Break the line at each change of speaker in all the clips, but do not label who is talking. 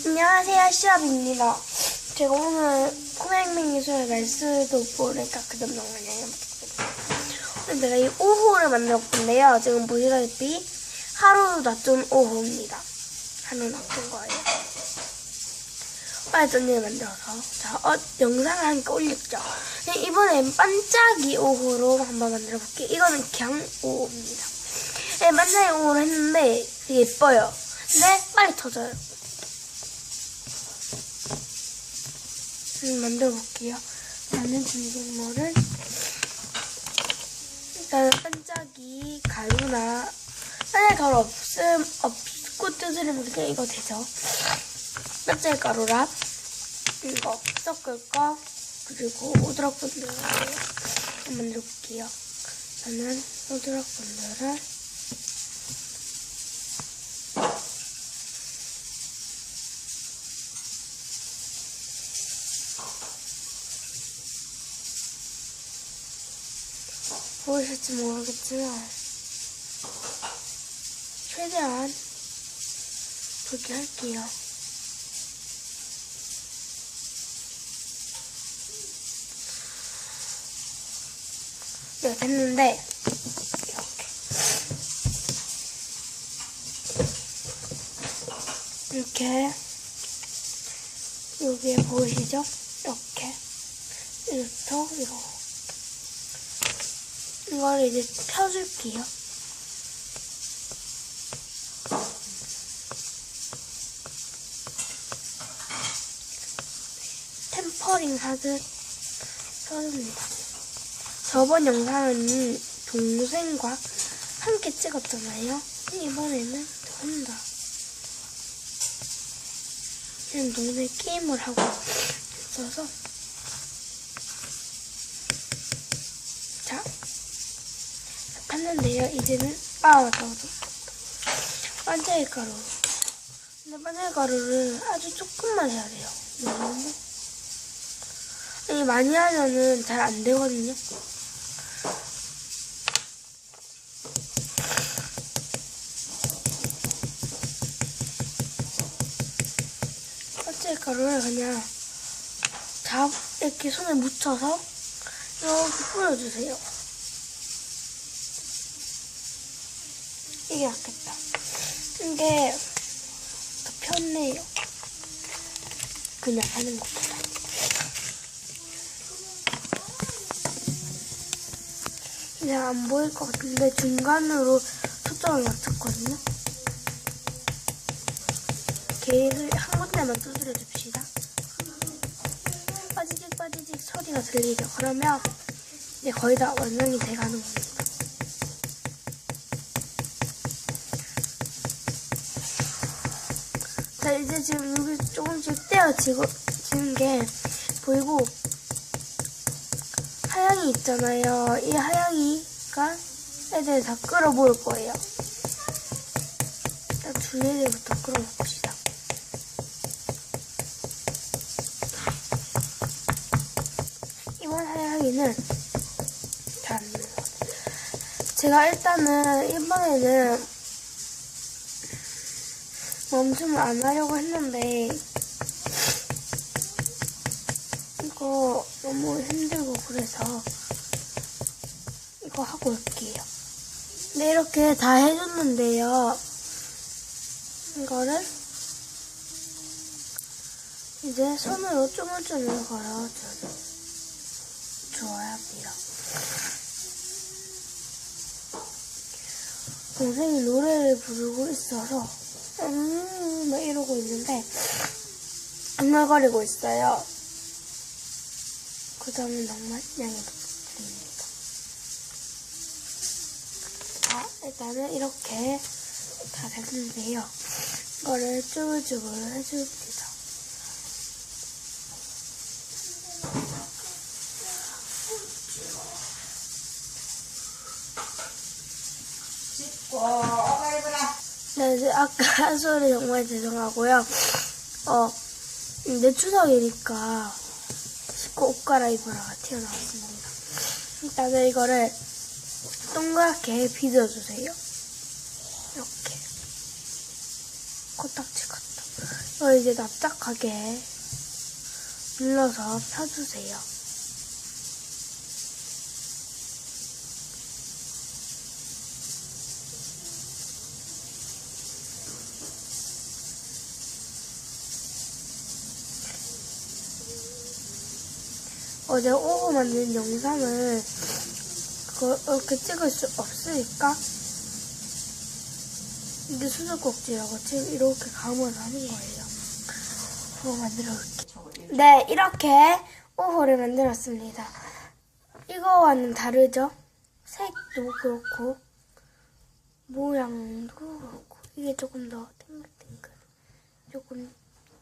안녕하세요, 시합입니다. 제가 오늘 코맹맹이소의 말수도 모를까 그 점정 그냥 오늘 내가 이 5호를 만들어 볼건데요. 지금 보시다시피 하루 낮춘 5호입니다. 하루 낮춘 거예요. 빨리 전일 만들어서 자, 어, 영상을 함께 올렸죠. 네, 이번엔 반짝이 5호로 한번 만들어 볼게요. 이거는 그냥 5호입니다. 네, 반짝이 5호로 했는데 예뻐요. 근데 빨리 터져요. 음, 만들어 볼게요. 나는 준비물을 일단 반짝이 가루나 반짝이 가루 없음 없고 뜯으려면 그냥 이거 되죠. 반짝이 가루랑 이거 섞을 거 그리고 오드락 분들을 만들어 볼게요. 저는 오드락 분들을 보이실지 모르겠지만 최대한 보게 할게요. 네, 됐는데 이렇게. 이렇게. 여기에 보이시죠? 이렇게. 이렇게 이렇게 이걸 이제 펴줄게요. 템퍼링 하듯 펴줍니다. 저번 영상은 동생과 함께 찍었잖아요. 이번에는 저 혼자. 지금 동생 게임을 하고 있어서 자 팠는데요. 이제는 아 맞다 맞다 반짝이 가루. 근데 반짝이 가루를 아주 조금만 해야 돼요. 아니 많이 하면은 잘 안 되거든요. 가루를 그냥 잡 이렇게 손에 묻혀서 이렇게 뿌려주세요. 이게 낫겠다. 이게 더 편해요. 그냥 하는 것보다. 그냥 안 보일 것 같은데 중간으로 초점을 맞췄거든요. 개를 한 군데만 두드려 줍시다. 빠지직 빠지직 소리가 들리죠. 그러면 이제 거의 다 완성이 돼가는 겁니다. 자 이제 지금 여기 조금씩 떼어지고 지는 게 보이고 하양이 있잖아요. 이 하양이가 애들 다 끌어모을 거예요. 일단 두 애들부터 끌어봅시다. 이번 하양이는 잘. 제가 일단은 이번에는 멈춤을 안 하려고 했는데 이거 너무 힘들고 그래서 이거 하고 올게요. 네 이렇게 다 해줬는데요. 이거를 이제 손으로 쪼물쪼물 걸어 주어야 돼요. 동생이 노래를 부르고 있어서 음, 막 이러고 있는데, 흥얼거리고 있어요. 그 점은 정말 양해 부탁드립니다. 자, 일단은 이렇게 다 됐는데요. 이거를 쭈글쭈글 해줍니다. 네, 아까 한 소리 정말 죄송하고요. 어, 내 추석이니까 씻고 옷 갈아입으라가 튀어나왔습니다. 일단은 이거를 동그랗게 빚어주세요. 이렇게. 코딱지 같다. 어, 이제 납작하게 눌러서 펴주세요. 어제 오후 만든 영상을 그걸 이렇게 찍을 수 없으니까 이게 수술꼭지라고 지금 이렇게 감을 하는 거예요. 한번 만들어 볼게요. 네, 이렇게 오호를 만들었습니다. 이거와는 다르죠? 색도 그렇고 모양도 그렇고 이게 조금 더 탱글탱글 조금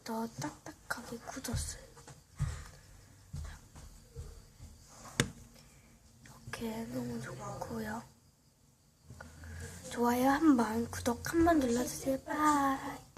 더 딱딱하게 굳었어요. 이렇게 너무 좋고요. 좋아요 한 번, 구독 한 번 눌러주세요. 바이.